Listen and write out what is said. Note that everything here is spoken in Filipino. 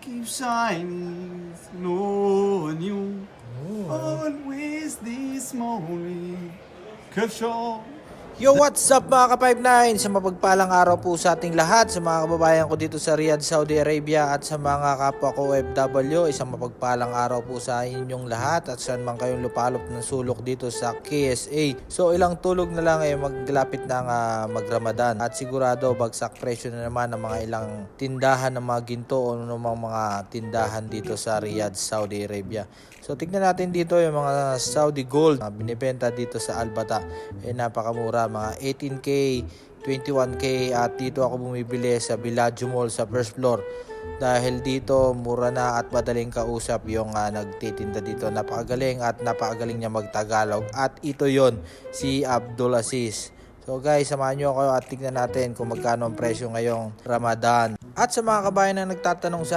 keep shining, no you knew. Always this morning, catch showing. Yo, what's up mga ka-59? Sa mapagpalang araw po sa ating lahat, sa mga kababayan ko dito sa Riyadh, Saudi Arabia at sa mga kapwa ko OFW, isang mapagpalang araw po sa inyong lahat at saan man kayong lupalop ng sulok dito sa KSA. So ilang tulog na lang ay maglapit na nga mag-Ramadan at sigurado bagsak presyo na naman ng mga ilang tindahan ng mga ginto o anumang mga tindahan dito sa Riyadh, Saudi Arabia. So tignan natin dito yung mga Saudi gold na binibenta dito sa Albata. Eh napakamura mga 18k, 21k at dito ako bumibili sa Villaggio Mall sa first floor. Dahil dito mura na at madaling kausap yung ah, nagtitinda dito. Napakagaling at napakagaling niya magtagalog. At ito yon si Abdul Aziz. So guys, samahan nyo ako at tignan natin kung magkano ang presyo ngayong Ramadan. At sa mga kabayan na nagtatanong sa